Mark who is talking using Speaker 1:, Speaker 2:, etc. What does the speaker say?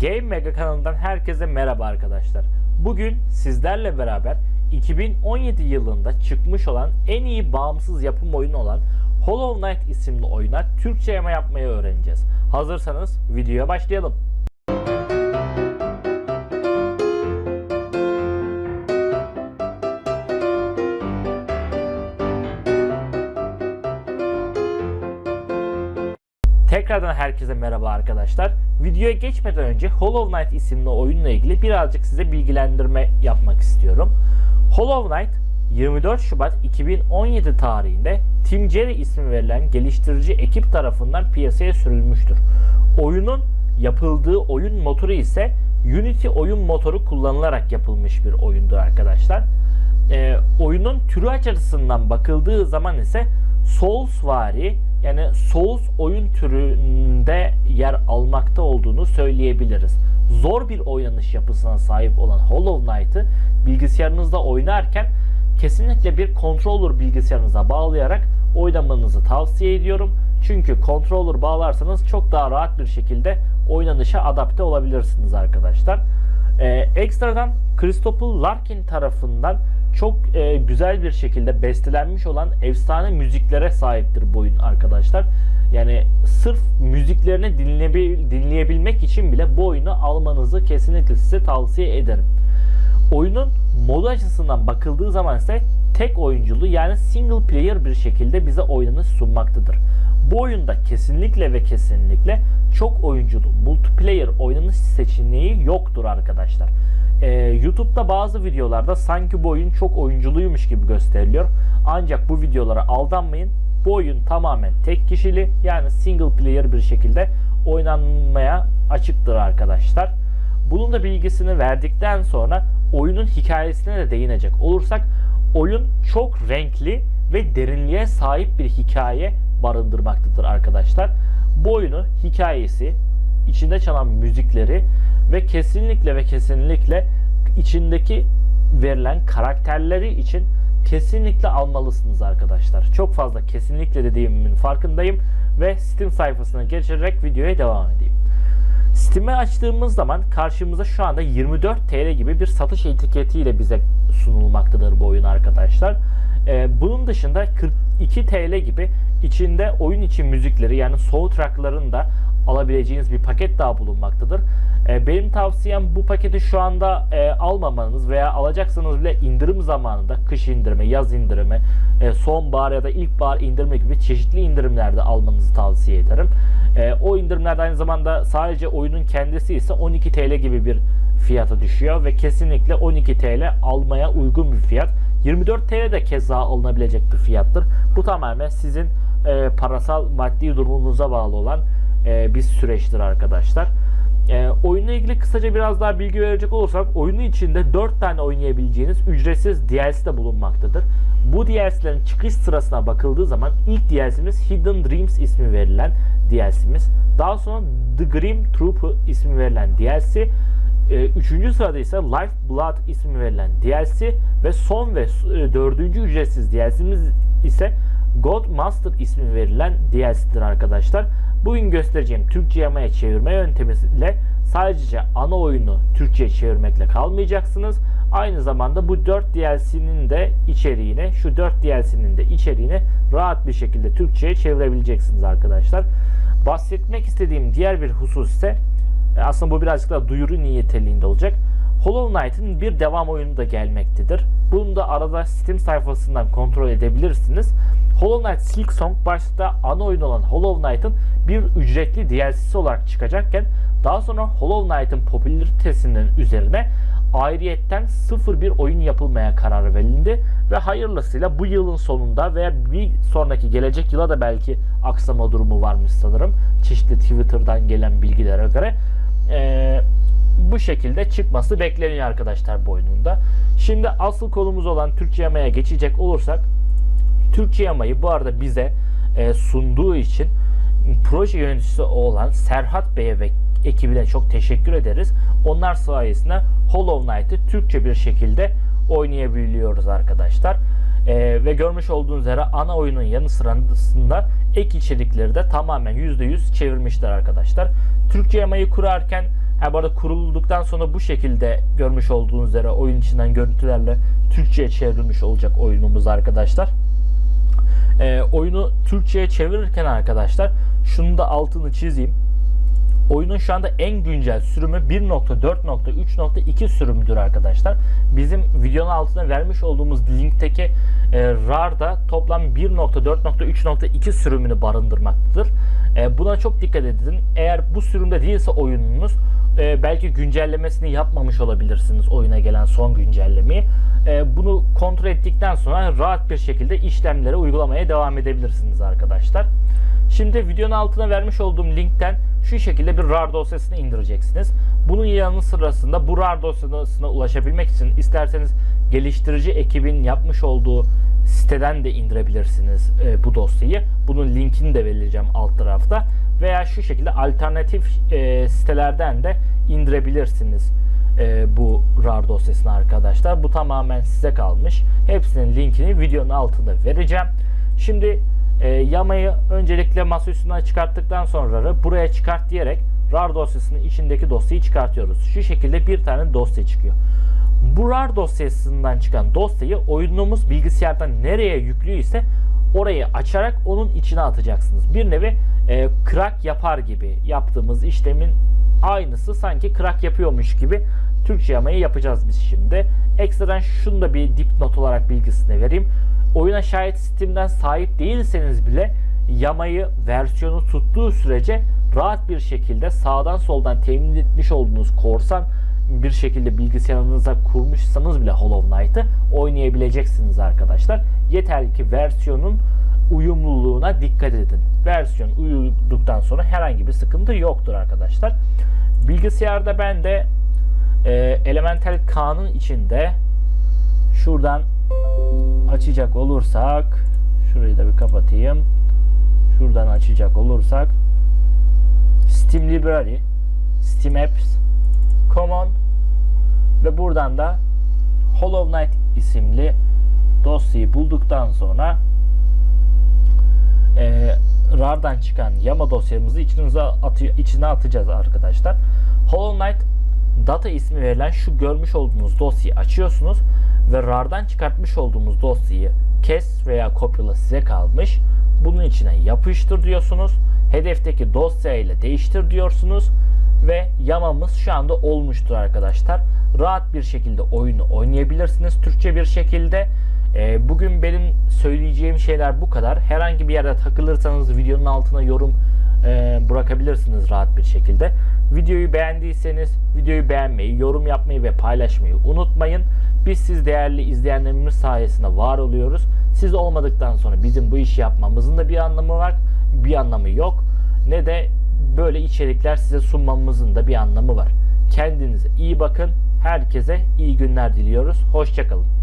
Speaker 1: Game Mega kanalından herkese merhaba arkadaşlar. Bugün sizlerle beraber 2017 yılında çıkmış olan en iyi bağımsız yapım oyunu olan Hollow Knight isimli oyuna Türkçe yama yapmayı öğreneceğiz. Hazırsanız videoya başlayalım. Tekrardan herkese merhaba arkadaşlar. Videoya geçmeden önce Hollow Knight isimli oyunla ilgili birazcık size bilgilendirme yapmak istiyorum. Hollow Knight 24 Şubat 2017 tarihinde Tim Jerry ismi verilen geliştirici ekip tarafından piyasaya sürülmüştür. Oyunun yapıldığı oyun motoru ise Unity oyun motoru kullanılarak yapılmış bir oyundur arkadaşlar. Ee, oyunun türü açısından bakıldığı zaman ise Soulsvari yani Souls oyun türünde yer almakta olduğunu söyleyebiliriz. Zor bir oynanış yapısına sahip olan Hollow Knight'ı bilgisayarınızda oynarken kesinlikle bir controller bilgisayarınıza bağlayarak oynamanızı tavsiye ediyorum. Çünkü controller bağlarsanız çok daha rahat bir şekilde oynanışa adapte olabilirsiniz arkadaşlar. Ee, ekstradan Christopher Larkin tarafından çok e, güzel bir şekilde bestelenmiş olan efsane müziklere sahiptir bu oyun arkadaşlar. Yani sırf müziklerini dinleyebil- dinleyebilmek için bile bu oyunu almanızı kesinlikle size tavsiye ederim. Oyunun modu açısından bakıldığı zaman ise tek oyunculu yani single player bir şekilde bize oynanış sunmaktadır. Bu oyunda kesinlikle ve kesinlikle çok oyunculu multiplayer oynanış seçeneği yoktur arkadaşlar. Ee, YouTube'da bazı videolarda sanki bu oyun çok oyunculuymuş gibi gösteriliyor. Ancak bu videolara aldanmayın. Bu oyun tamamen tek kişili yani single player bir şekilde oynanmaya açıktır arkadaşlar. Bunun da bilgisini verdikten sonra oyunun hikayesine de değinecek olursak oyun çok renkli ve derinliğe sahip bir hikaye barındırmaktadır arkadaşlar. Bu oyunu hikayesi, içinde çalan müzikleri ve kesinlikle ve kesinlikle içindeki verilen karakterleri için kesinlikle almalısınız arkadaşlar. Çok fazla kesinlikle dediğimin farkındayım ve Steam sayfasına geçerek videoya devam edeyim. Steam'i açtığımız zaman karşımıza şu anda 24 TL gibi bir satış etiketiyle bize sunulmaktadır bu oyun arkadaşlar. Ee, bunun dışında 42 TL gibi içinde oyun içi müzikleri yani soundtrackların da alabileceğiniz bir paket daha bulunmaktadır. Ee, benim tavsiyem bu paketi şu anda e, almamanız veya alacaksanız bile indirim zamanında kış indirimi, yaz indirimi, e, sonbahar ya da ilkbahar indirimi gibi çeşitli indirimlerde almanızı tavsiye ederim. E, o indirimlerde aynı zamanda sadece oyunun kendisi ise 12 TL gibi bir fiyata düşüyor ve kesinlikle 12 TL almaya uygun bir fiyat. 24 TL de keza alınabilecek bir fiyattır. Bu tamamen sizin e, parasal maddi durumunuza bağlı olan e, bir süreçtir arkadaşlar. E, oyunla ilgili kısaca biraz daha bilgi verecek olursak oyunun içinde 4 tane oynayabileceğiniz ücretsiz DLC de bulunmaktadır. Bu DLC'lerin çıkış sırasına bakıldığı zaman ilk DLC'miz Hidden Dreams ismi verilen DLC'miz. Daha sonra The Grim Troop ismi verilen DLC. E, üçüncü sırada ise Life Blood ismi verilen DLC ve son ve e, dördüncü ücretsiz DLC'miz ise God Master ismi verilen DLC'dir arkadaşlar. Bugün göstereceğim Türkçe yamaya çevirme yöntemiyle sadece ana oyunu Türkçe'ye çevirmekle kalmayacaksınız. Aynı zamanda bu 4 DLC'nin de içeriğini, şu 4 DLC'nin de içeriğini rahat bir şekilde Türkçe'ye çevirebileceksiniz arkadaşlar. Bahsetmek istediğim diğer bir husus ise e, aslında bu birazcık daha duyuru niyeteliğinde olacak. Hollow Knight'ın bir devam oyunu da gelmektedir. Bunu da arada Steam sayfasından kontrol edebilirsiniz. Hollow Knight Silk Song başta ana oyun olan Hollow Knight'ın bir ücretli DLC'si olarak çıkacakken daha sonra Hollow Knight'ın popülaritesinin üzerine ayrıyetten sıfır bir oyun yapılmaya karar verildi ve hayırlısıyla bu yılın sonunda veya bir sonraki gelecek yıla da belki aksama durumu varmış sanırım çeşitli Twitter'dan gelen bilgilere göre ee, bu şekilde çıkması bekleniyor arkadaşlar bu. Şimdi asıl konumuz olan Türkçe yamaya geçecek olursak Türkçe yamayı bu arada bize e, sunduğu için proje yöneticisi olan Serhat Bey'e ve ekibine çok teşekkür ederiz. Onlar sayesinde Hollow Knight'ı Türkçe bir şekilde oynayabiliyoruz arkadaşlar. Ee, ve görmüş olduğunuz üzere ana oyunun yanı sırasında ek içerikleri de tamamen %100 çevirmişler arkadaşlar. Türkçe yamayı kurarken Ha bu arada kurulduktan sonra bu şekilde görmüş olduğunuz üzere oyun içinden görüntülerle Türkçe'ye çevrilmiş olacak oyunumuz arkadaşlar. Ee, oyunu Türkçe'ye çevirirken arkadaşlar şunu da altını çizeyim. Oyunun şu anda en güncel sürümü 1.4.3.2 sürümüdür arkadaşlar. Bizim videonun altına vermiş olduğumuz linkteki e, RAR'da toplam 1.4.3.2 sürümünü barındırmaktadır. E, buna çok dikkat edin. Eğer bu sürümde değilse oyununuz e, belki güncellemesini yapmamış olabilirsiniz oyuna gelen son güncellemeyi. E, bunu kontrol ettikten sonra rahat bir şekilde işlemleri uygulamaya devam edebilirsiniz arkadaşlar. Şimdi videonun altına vermiş olduğum linkten şu şekilde bir RAR dosyasını indireceksiniz. Bunun yanı sırasında bu RAR dosyasına ulaşabilmek için isterseniz geliştirici ekibin yapmış olduğu siteden de indirebilirsiniz e, bu dosyayı. Bunun linkini de vereceğim alt tarafta. Veya şu şekilde alternatif e, sitelerden de indirebilirsiniz e, bu RAR dosyasını arkadaşlar. Bu tamamen size kalmış. Hepsinin linkini videonun altında vereceğim. Şimdi e, yamayı öncelikle masa üstünden çıkarttıktan sonra buraya çıkart diyerek RAR dosyasının içindeki dosyayı çıkartıyoruz. Şu şekilde bir tane dosya çıkıyor. Bu RAR dosyasından çıkan dosyayı oyunumuz bilgisayardan nereye yüklüyse orayı açarak onun içine atacaksınız. Bir nevi e, crack yapar gibi yaptığımız işlemin aynısı sanki crack yapıyormuş gibi Türkçe yamayı yapacağız biz şimdi. Ekstradan şunu da bir dipnot olarak bilgisini vereyim. Oyuna şayet Steam'den sahip değilseniz bile yamayı versiyonu tuttuğu sürece rahat bir şekilde sağdan soldan temin etmiş olduğunuz korsan bir şekilde bilgisayarınıza kurmuşsanız bile Hollow Knight'ı oynayabileceksiniz arkadaşlar. Yeter ki versiyonun uyumluluğuna dikkat edin. Versiyon uyuduktan sonra herhangi bir sıkıntı yoktur arkadaşlar. Bilgisayarda ben de e, Elemental K'nın içinde şuradan açacak olursak şurayı da bir kapatayım. Şuradan açacak olursak Steam Library, Steam Apps, Common ve buradan da Hollow Knight isimli dosyayı bulduktan sonra e, RAR'dan çıkan yama dosyamızı içinize atıyor, içine atacağız arkadaşlar. Hollow Knight data ismi verilen şu görmüş olduğunuz dosyayı açıyorsunuz ve RAR'dan çıkartmış olduğumuz dosyayı kes veya kopyala size kalmış. Bunun içine yapıştır diyorsunuz. Hedefteki dosya ile değiştir diyorsunuz ve yamamız şu anda olmuştur arkadaşlar. Rahat bir şekilde oyunu oynayabilirsiniz Türkçe bir şekilde. E, bugün benim söyleyeceğim şeyler bu kadar. Herhangi bir yerde takılırsanız videonun altına yorum e, bırakabilirsiniz rahat bir şekilde. Videoyu beğendiyseniz videoyu beğenmeyi, yorum yapmayı ve paylaşmayı unutmayın. Biz siz değerli izleyenlerimiz sayesinde var oluyoruz. Siz olmadıktan sonra bizim bu işi yapmamızın da bir anlamı var. Bir anlamı yok. Ne de böyle içerikler size sunmamızın da bir anlamı var. Kendinize iyi bakın. Herkese iyi günler diliyoruz. Hoşçakalın.